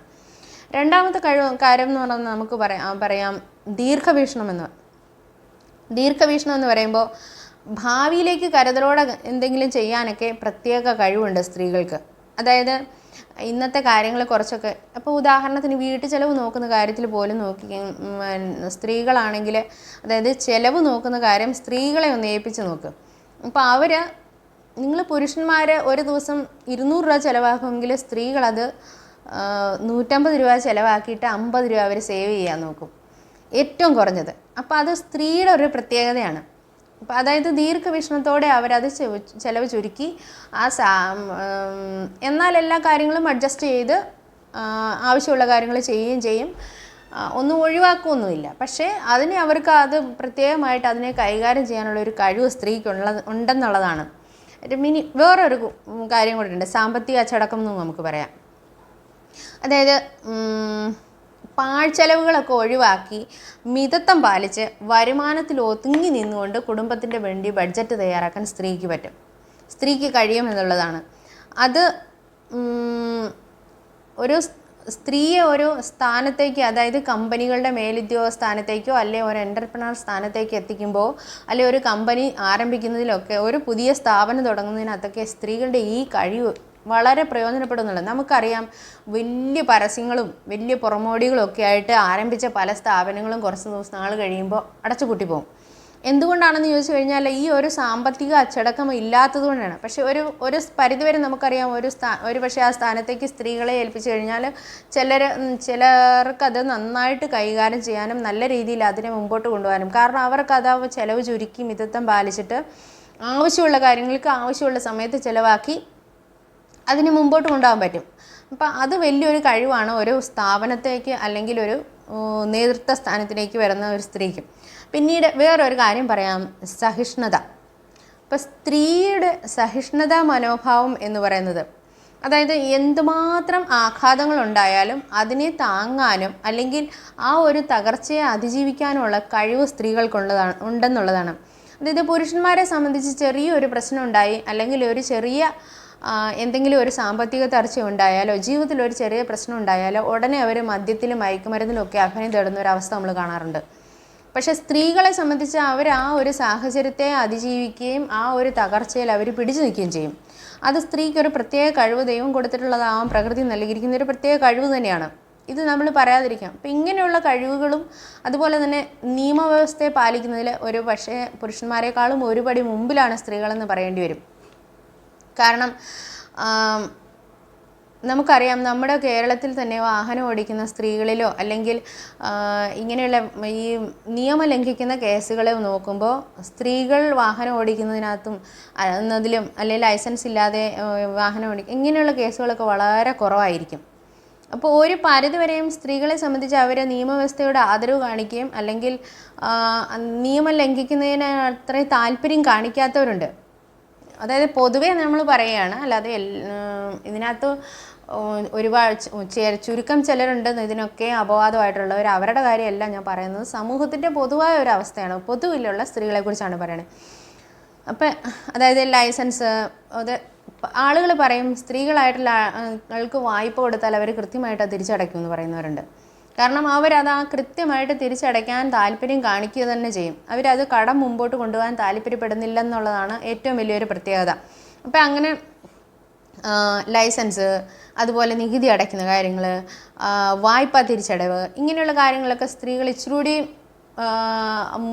രണ്ടാമത്തെ കഴിവ് കാര്യം എന്ന് പറയുന്നത് നമുക്ക് പറയാം പറയാം ദീർഘവീക്ഷണം എന്ന് ദീർഘവീക്ഷണം എന്ന് പറയുമ്പോൾ ഭാവിയിലേക്ക് കരുതലോടെ എന്തെങ്കിലും ചെയ്യാനൊക്കെ പ്രത്യേക കഴിവുണ്ട് സ്ത്രീകൾക്ക്. അതായത് ഇന്നത്തെ കാര്യങ്ങൾ കുറച്ചൊക്കെ അപ്പോൾ ഉദാഹരണത്തിന് വീട്ടു ചിലവ് നോക്കുന്ന കാര്യത്തിൽ പോലും നോക്കി സ്ത്രീകളാണെങ്കിൽ അതായത് ചിലവ് നോക്കുന്ന കാര്യം സ്ത്രീകളെ ഒന്ന് ഏൽപ്പിച്ച് നോക്ക്. അപ്പോൾ അവർ നിങ്ങൾ പുരുഷന്മാർ ഒരു ദിവസം ഇരുന്നൂറ് രൂപ ചിലവാക്കുമെങ്കിൽ സ്ത്രീകളത് നൂറ്റമ്പത് രൂപ ചിലവാക്കിയിട്ട് അമ്പത് രൂപ അവർ സേവ് ചെയ്യാൻ നോക്കും. ഏറ്റവും കുറഞ്ഞത്. അപ്പോൾ അത് സ്ത്രീയുടെ ഒരു പ്രത്യേകതയാണ്. അതായത് ദീർഘവീക്ഷണത്തോടെ അവരത് ചെലവ് ചുരുക്കി ആ സാ എന്നാൽ എല്ലാ കാര്യങ്ങളും അഡ്ജസ്റ്റ് ചെയ്ത് ആവശ്യമുള്ള കാര്യങ്ങൾ ചെയ്യുകയും ചെയ്യും. ഒന്നും ഒഴിവാക്കുകയൊന്നുമില്ല പക്ഷേ അതിനെ അവർക്ക് അത് പ്രത്യേകമായിട്ട് അതിനെ കൈകാര്യം ചെയ്യാനുള്ള ഒരു കഴിവ് സ്ത്രീക്കുള്ള ഉണ്ടെന്നുള്ളതാണ്. മിനി വേറൊരു കാര്യം കൂടെ ഉണ്ട് സാമ്പത്തിക അച്ചടക്കം എന്ന് നമുക്ക് പറയാം. അതായത് പാഴ്ചെലവുകളൊക്കെ ഒഴിവാക്കി മിതത്വം പാലിച്ച് വരുമാനത്തിൽ ഒതുങ്ങി നിന്നുകൊണ്ട് കുടുംബത്തിന്റെ വേണ്ടി ബഡ്ജറ്റ് തയ്യാറാക്കാൻ സ്ത്രീക്ക് പറ്റും. സ്ത്രീക്ക് കഴിയും എന്നുള്ളതാണ്. അത് ഒരു സ്ത്രീയെ ഒരു സ്ഥാനത്തേക്ക് അതായത് കമ്പനികളുടെ മേലുദ്യോഗ സ്ഥാനത്തേക്കോ അല്ലെ ഒരു എന്റർപ്രണർ സ്ഥാനത്തേക്ക് എത്തിക്കുമ്പോൾ അല്ലെ ഒരു കമ്പനി ആരംഭിക്കുന്നതിലൊക്കെ ഒരു പുതിയ സ്ഥാപനം തുടങ്ങുന്നതിനകത്തൊക്കെ സ്ത്രീകളുടെ ഈ കഴിവ് വളരെ പ്രയോജനപ്പെടുന്നുണ്ട്. നമുക്കറിയാം വലിയ പരസ്യങ്ങളും വലിയ പുറമോടികളും ഒക്കെ ആയിട്ട് ആരംഭിച്ച പല സ്ഥാപനങ്ങളും കുറച്ച് ദിവസം നാൾ കഴിയുമ്പോൾ അടച്ചുപൂട്ടി പോകും. എന്തുകൊണ്ടാണെന്ന് ചോദിച്ചു കഴിഞ്ഞാൽ ഈ ഒരു സാമ്പത്തിക അച്ചടക്കം ഇല്ലാത്തത് കൊണ്ടാണ്. പക്ഷെ ഒരു ഒരു പരിധിവരെ നമുക്കറിയാം ഒരു സ്ഥാ ഒരു പക്ഷേ ആ സ്ഥാനത്തേക്ക് സ്ത്രീകളെ ഏൽപ്പിച്ചു കഴിഞ്ഞാൽ ചിലർ ചിലർക്കത് നന്നായിട്ട് കൈകാര്യം ചെയ്യാനും നല്ല രീതിയിൽ അതിനെ മുമ്പോട്ട് കൊണ്ടുപോകാനും. കാരണം അവർക്ക് അത് ചിലവ് ചുരുക്കി മിതത്വം പാലിച്ചിട്ട് ആവശ്യമുള്ള കാര്യങ്ങൾക്ക് ആവശ്യമുള്ള സമയത്ത് ചിലവാക്കി അതിന് മുമ്പോട്ട് കൊണ്ടുപോകാൻ പറ്റും. അപ്പം അത് വലിയൊരു കഴിവാണ് ഒരു സ്ഥാപനത്തേക്ക് അല്ലെങ്കിൽ ഒരു നേതൃത്വ സ്ഥാനത്തിലേക്ക് വരുന്ന ഒരു സ്ത്രീക്ക്. പിന്നീട് വേറൊരു കാര്യം പറയാം സഹിഷ്ണുത. ഇപ്പം സ്ത്രീയുടെ സഹിഷ്ണുതാ മനോഭാവം എന്ന് പറയുന്നത് അതായത് എന്തുമാത്രം ആഘാതങ്ങൾ ഉണ്ടായാലും അതിനെ താങ്ങാനും അല്ലെങ്കിൽ ആ ഒരു തകർച്ചയെ അതിജീവിക്കാനുമുള്ള കഴിവ് സ്ത്രീകൾക്കുള്ളതാണ് ഉണ്ടെന്നുള്ളതാണ്. അതായത് പുരുഷന്മാരെ സംബന്ധിച്ച് ചെറിയൊരു പ്രശ്നം ഉണ്ടായി അല്ലെങ്കിൽ ഒരു ചെറിയ എന്തെങ്കിലും ഒരു സാമ്പത്തിക തകർച്ച ഉണ്ടായാലോ ജീവിതത്തിൽ ഒരു ചെറിയ പ്രശ്നം ഉണ്ടായാലോ ഉടനെ അവർ മദ്യത്തിലും മയക്കുമരുന്നിലും ഒക്കെ അഭിനയം തേടുന്ന ഒരു അവസ്ഥ നമ്മൾ കാണാറുണ്ട്. പക്ഷേ സ്ത്രീകളെ സംബന്ധിച്ച് അവർ ആ ഒരു സാഹചര്യത്തെ അതിജീവിക്കുകയും ആ ഒരു തകർച്ചയിൽ അവർ പിടിച്ചു നിൽക്കുകയും ചെയ്യും. അത് സ്ത്രീക്ക് ഒരു പ്രത്യേക കഴിവ് ദൈവം കൊടുത്തിട്ടുള്ളതാവാം പ്രകൃതി നൽകിയിരിക്കുന്ന ഒരു പ്രത്യേക കഴിവ് തന്നെയാണ്. ഇത് നമ്മൾ പറയാതിരിക്കാം. അപ്പം ഇങ്ങനെയുള്ള കഴിവുകളും അതുപോലെ തന്നെ നിയമവ്യവസ്ഥയെ പാലിക്കുന്നതിൽ ഒരു പക്ഷേ പുരുഷന്മാരെക്കാളും ഒരുപടി മുമ്പിലാണ് സ്ത്രീകളെന്ന് പറയേണ്ടി വരും. കാരണം നമുക്കറിയാം നമ്മുടെ കേരളത്തിൽ തന്നെ വാഹനം ഓടിക്കുന്ന സ്ത്രീകളിലോ അല്ലെങ്കിൽ ഇങ്ങനെയുള്ള ഈ നിയമം ലംഘിക്കുന്ന കേസുകളെ നോക്കുമ്പോൾ സ്ത്രീകൾ വാഹനം ഓടിക്കുന്നതിനകത്തും എന്നതിലും അല്ലെങ്കിൽ ലൈസൻസ് ഇല്ലാതെ വാഹനം ഓടിക്കും ഇങ്ങനെയുള്ള കേസുകളൊക്കെ വളരെ കുറവായിരിക്കും. അപ്പോൾ ഒരു പരിധിവരെയും സ്ത്രീകളെ സംബന്ധിച്ച് അവർ നിയമവ്യവസ്ഥയുടെ ആദരവ് കാണിക്കുകയും അല്ലെങ്കിൽ നിയമം ലംഘിക്കുന്നതിന് അത്രയും താല്പര്യം കാണിക്കാത്തവരുണ്ട്. അതായത് പൊതുവേ നമ്മൾ പറയുകയാണ് അല്ലാതെ ഇതിനകത്ത് ഒരുപാട് ചുരുക്കം ചിലരുണ്ട് ഇതിനൊക്കെ അപവാദമായിട്ടുള്ളവർ. അവരുടെ കാര്യമല്ല ഞാൻ പറയുന്നത്. സമൂഹത്തിന്റെ പൊതുവായ ഒരു അവസ്ഥയാണ്. പൊതുവിലുള്ള സ്ത്രീകളെക്കുറിച്ചാണ് പറയുന്നത് അപ്പം അതായത് ലൈസൻസ് അത് ആളുകൾ പറയും സ്ത്രീകളായിട്ടുള്ള ആൾക്ക് വായ്പ കൊടുത്താൽ അവർ കൃത്യമായിട്ട് തിരിച്ചടയ്ക്കും എന്ന് പറയുന്നവരുണ്ട്. കാരണം അവരത് ആ കൃത്യമായിട്ട് തിരിച്ചടയ്ക്കാൻ താല്പര്യം കാണിക്കുക തന്നെ ചെയ്യും. അവരത് കടം മുമ്പോട്ട് കൊണ്ടുപോകാൻ താല്പര്യപ്പെടുന്നില്ല എന്നുള്ളതാണ് ഏറ്റവും വലിയൊരു പ്രത്യേകത. അപ്പം അങ്ങനെ ലൈസൻസ് അതുപോലെ നികുതി അടയ്ക്കുന്ന കാര്യങ്ങൾ വായ്പ തിരിച്ചടവ് ഇങ്ങനെയുള്ള കാര്യങ്ങളൊക്കെ സ്ത്രീകൾ ഇച്ചിരി കൂടി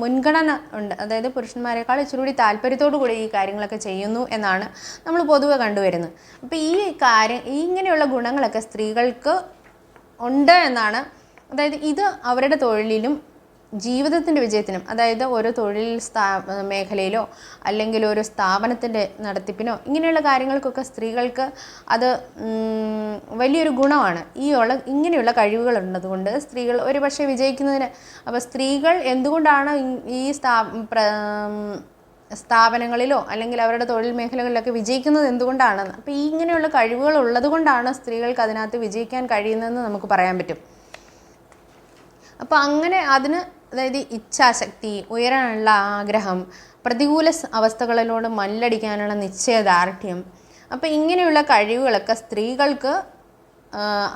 മുൻഗണന ഉണ്ട്. അതായത് പുരുഷന്മാരെക്കാൾ ഇച്ചിരി കൂടി താല്പര്യത്തോടു കൂടി ഈ കാര്യങ്ങളൊക്കെ ചെയ്യുന്നു എന്നാണ് നമ്മൾ പൊതുവെ കണ്ടുവരുന്നത്. അപ്പോൾ ഈ കാര്യം ഇങ്ങനെയുള്ള ഗുണങ്ങളൊക്കെ സ്ത്രീകൾക്ക് ഉണ്ട് എന്നാണ് അതായത് ഇത് അവരുടെ തൊഴിലിലും ജീവിതത്തിന്റെ വിജയത്തിനും അതായത് ഓരോ തൊഴിൽ സ്ഥാ മേഖലയിലോ അല്ലെങ്കിൽ ഒരു സ്ഥാപനത്തിന്റെ നടത്തിപ്പിനോ ഇങ്ങനെയുള്ള കാര്യങ്ങൾക്കൊക്കെ സ്ത്രീകൾക്ക് അത് വലിയൊരു ഗുണമാണ്. ഈ ഉള്ള ഇങ്ങനെയുള്ള കഴിവുകൾ ഉള്ളതുകൊണ്ട് സ്ത്രീകൾ ഒരു പക്ഷേ വിജയിക്കുന്നതിന് അപ്പോൾ സ്ത്രീകൾ എന്തുകൊണ്ടാണ് ഈ- സ്ഥാ സ്ഥാപനങ്ങളിലോ അല്ലെങ്കിൽ അവരുടെ തൊഴിൽ മേഖലകളിലൊക്കെ വിജയിക്കുന്നത് എന്തുകൊണ്ടാണ് അപ്പോൾ ഈ ഇങ്ങനെയുള്ള കഴിവുകൾ ഉള്ളതുകൊണ്ടാണ് സ്ത്രീകൾക്ക് അതിനകത്ത് വിജയിക്കാൻ കഴിയുന്നതെന്ന് നമുക്ക് പറയാൻ പറ്റും. അപ്പോൾ അങ്ങനെ അതിന് അതായത് ഇച്ഛാശക്തി ഉയരാനുള്ള ആഗ്രഹം പ്രതികൂല അവസ്ഥകളിലോട് മല്ലടിക്കാനുള്ള നിശ്ചയദാർഢ്യം അപ്പോൾ ഇങ്ങനെയുള്ള കഴിവുകളൊക്കെ സ്ത്രീകൾക്ക്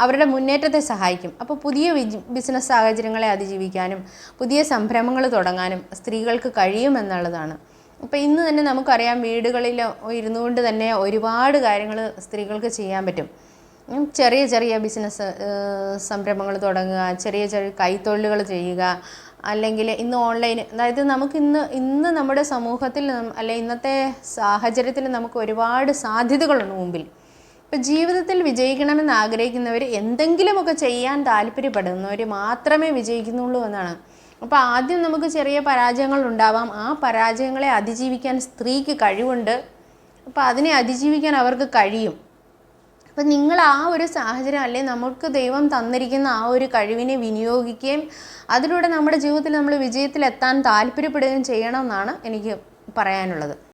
അവരുടെ മുന്നേറ്റത്തെ സഹായിക്കും. അപ്പോൾ പുതിയ ബിസിനസ് സാഹചര്യങ്ങളെ അതിജീവിക്കാനും പുതിയ സംരംഭങ്ങൾ തുടങ്ങാനും സ്ത്രീകൾക്ക് കഴിയുമെന്നുള്ളതാണ്. അപ്പോൾ ഇന്ന് തന്നെ നമുക്കറിയാം വീടുകളിൽ ഇരുന്നുകൊണ്ട് തന്നെ ഒരുപാട് കാര്യങ്ങൾ സ്ത്രീകൾക്ക് ചെയ്യാൻ പറ്റും. ചെറിയ ചെറിയ ബിസിനസ് സംരംഭങ്ങൾ തുടങ്ങുക ചെറിയ ചെറിയ കൈത്തൊഴിലുകൾ ചെയ്യുക. അല്ലെങ്കിൽ ഇന്ന് ഓൺലൈൻ അതായത് നമുക്ക് ഇന്ന് ഇന്ന് നമ്മുടെ സമൂഹത്തിൽ അല്ലെ ഇന്നത്തെ സാഹചര്യത്തിൽ നമുക്ക് ഒരുപാട് സാധ്യതകളുണ്ട് മുമ്പിൽ. ഇപ്പം ജീവിതത്തിൽ വിജയിക്കണമെന്ന് ആഗ്രഹിക്കുന്നവർ എന്തെങ്കിലുമൊക്കെ ചെയ്യാൻ താല്പര്യപ്പെടുന്നവർ മാത്രമേ വിജയിക്കുന്നുള്ളൂ എന്നാണ്. അപ്പോൾ ആദ്യം നമുക്ക് ചെറിയ പരാജയങ്ങൾ ഉണ്ടാവാം. ആ പരാജയങ്ങളെ അതിജീവിക്കാൻ സ്ത്രീക്ക് കഴിവുണ്ട്. അപ്പോൾ അതിനെ അതിജീവിക്കാൻ അവർക്ക് കഴിയും. അപ്പം നിങ്ങൾ ആ ഒരു സാഹചര്യം അല്ലെങ്കിൽ നമുക്ക് ദൈവം തന്നിരിക്കുന്ന ആ ഒരു കഴിവിനെ വിനിയോഗിക്കുകയും അതിലൂടെ നമ്മുടെ ജീവിതത്തിൽ നമ്മൾ വിജയത്തിലെത്താൻ താല്പര്യപ്പെടുകയും ചെയ്യണം എന്നാണ് എനിക്ക് പറയാനുള്ളത്.